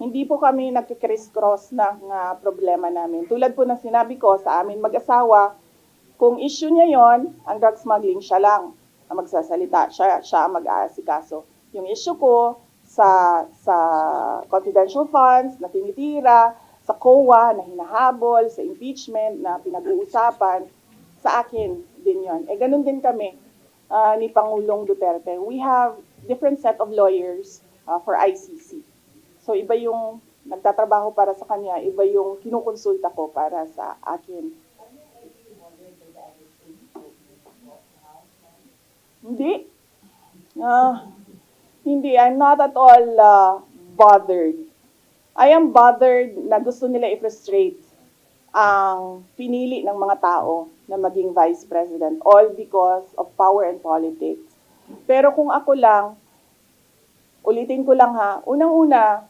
hindi po kami nagkikriss-cross ng ah, problema namin. Tulad po ng sinabi ko sa amin mag-asawa, kung issue niya yon, ang drug smuggling, siya lang ang magsasalita, siya, siya ang mag-aasikaso. Yung issue ko sa, sa confidential funds na tinitira, sa COA na hinahabol, sa impeachment na pinag-uusapan, sa akin din yon. Eh, ganun din kami ah, ni Pangulong Duterte. We have different set of lawyers ah, for ICC. So iba yung nagtatrabaho para sa kanya, iba yung kinukonsulta ko para sa akin. Hindi. Ah, hindi. I'm not at all ah, bothered. I am bothered na gusto nila i-frustrate ang pinili ng mga tao na maging vice president all because of power and politics. Pero kung ako lang, ulitin ko lang ha, unang-una,